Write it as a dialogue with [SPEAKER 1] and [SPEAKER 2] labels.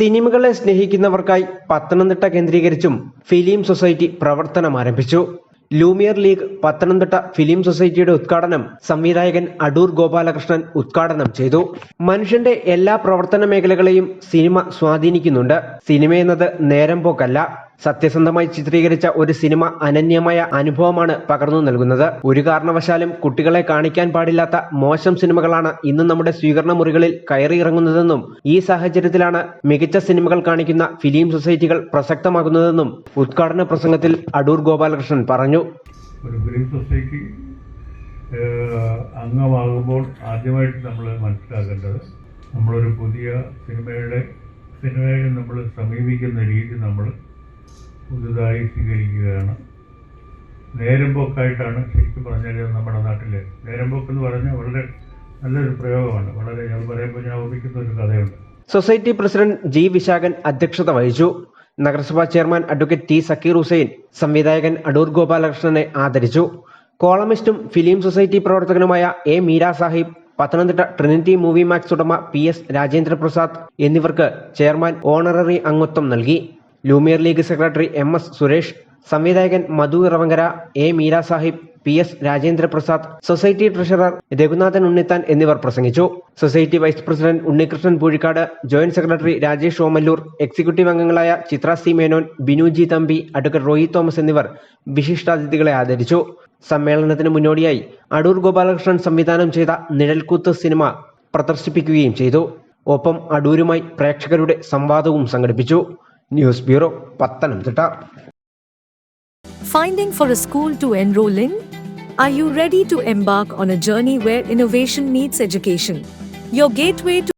[SPEAKER 1] സിനിമകളെ സ്നേഹിക്കുന്നവർക്കായി പത്തനംതിട്ട കേന്ദ്രീകരിച്ചും ഫിലിം സൊസൈറ്റി പ്രവർത്തനം ആരംഭിച്ചു. ലൂമിയർ ലീഗ് പത്തനംതിട്ട ഫിലിം സൊസൈറ്റിയുടെ ഉദ്ഘാടനം സംവിധായകൻ അടൂർ ഗോപാലകൃഷ്ണൻ ഉദ്ഘാടനം ചെയ്തു. മനുഷ്യന്റെ എല്ലാ പ്രവർത്തന മേഖലകളെയും സിനിമ സ്വാധീനിക്കുന്നുണ്ട്. സിനിമ എന്നത് നേരം പോക്കല്ല. സത്യസന്ധമായി ചിത്രീകരിച്ച ഒരു സിനിമ അനന്യമായ അനുഭവമാണ് പകർന്നു നൽകുന്നത്. ഒരു കാരണവശാലും കുട്ടികളെ കാണിക്കാൻ പാടില്ലാത്ത മോശം സിനിമകളാണ് ഇന്ന് നമ്മുടെ സ്വീകരണ മുറികളിൽ കയറിയിറങ്ങുന്നതെന്നും ഈ സാഹചര്യത്തിലാണ് മികച്ച സിനിമകൾ കാണിക്കുന്ന ഫിലിം സൊസൈറ്റികൾ പ്രസക്തമാകുന്നതെന്നും ഉദ്ഘാടന പ്രസംഗത്തിൽ അടൂർ ഗോപാലകൃഷ്ണൻ പറഞ്ഞു.
[SPEAKER 2] ഒരു സൊസൈറ്റി അംഗമാകുമ്പോൾ ആദ്യമായിട്ട് നമ്മൾ മനസ്സിലാക്കേണ്ടത് നമ്മളൊരു പുതിയ സിനിമയുടെ സിനിമയെ നമ്മൾ സമീപിക്കുന്ന രീതി നമ്മൾ പുതുതായി സ്വീകരിക്കുകയാണ്. നേരമ്പോക്കായിട്ടാണ് ശരിക്കും പറഞ്ഞാൽ നമ്മുടെ നാട്ടിൽ നേരമ്പോക്ക് എന്ന് പറഞ്ഞാൽ വളരെ നല്ലൊരു പ്രയോഗമാണ്. വളരെ ഞാൻ പറയുമ്പോൾ ഞാൻ ഓർമ്മിക്കുന്ന ഒരു കഥയുണ്ട്.
[SPEAKER 1] സൊസൈറ്റി പ്രസിഡന്റ് ജി വിശാഖൻ അധ്യക്ഷത വഹിച്ചു. നഗരസഭാ chairman advocate T Zakir Hussain സംവിധായകൻ അടൂർ ഗോപാലകൃഷ്ണനെ ആദരിച്ചു. കോളമിസ്റ്റും ഫിലിം സൊസൈറ്റി പ്രവർത്തകനുമായ A Meera Sahib Pathanamthitta trinity movie max ഉടമ പി എസ് രാജേന്ദ്ര പ്രസാദ് എന്നിവർക്ക് ചെയർമാൻ ഓണററി അംഗത്വം നൽകി. Lumiere league secretary M S Suresh സംവിധായകൻ Madhu Eravankara A Meera Sahib P S Rajendra Prasad society treasurer Raghunathan Unnithan എന്നിവർ പ്രസംഗിച്ചു. Society vice president Unnikrishnan Poozhikkad joint secretary Rajesh Omallur executive അംഗങ്ങളായ Chitra C Menon Binuji Thampi advocate Roy Thomas എന്നിവർ വിശിഷ്ടാതിഥികളെ ആദരിച്ചു. സമ്മേളനത്തിന് മുന്നോടിയായി അടൂർ ഗോപാലകൃഷ്ണൻ സംവിധാനം ചെയ്ത നിഴൽക്കൂത്ത് സിനിമ പ്രദർശിപ്പിക്കുകയും ചെയ്തു. ഒപ്പം അടൂരുമായി പ്രേക്ഷകരുടെ സംവാദവും സംഘടിപ്പിച്ചു. News bureau Pathanamthitta
[SPEAKER 3] Finding for a school to enroll in? Are you ready to embark on a journey where innovation meets education? Your gateway to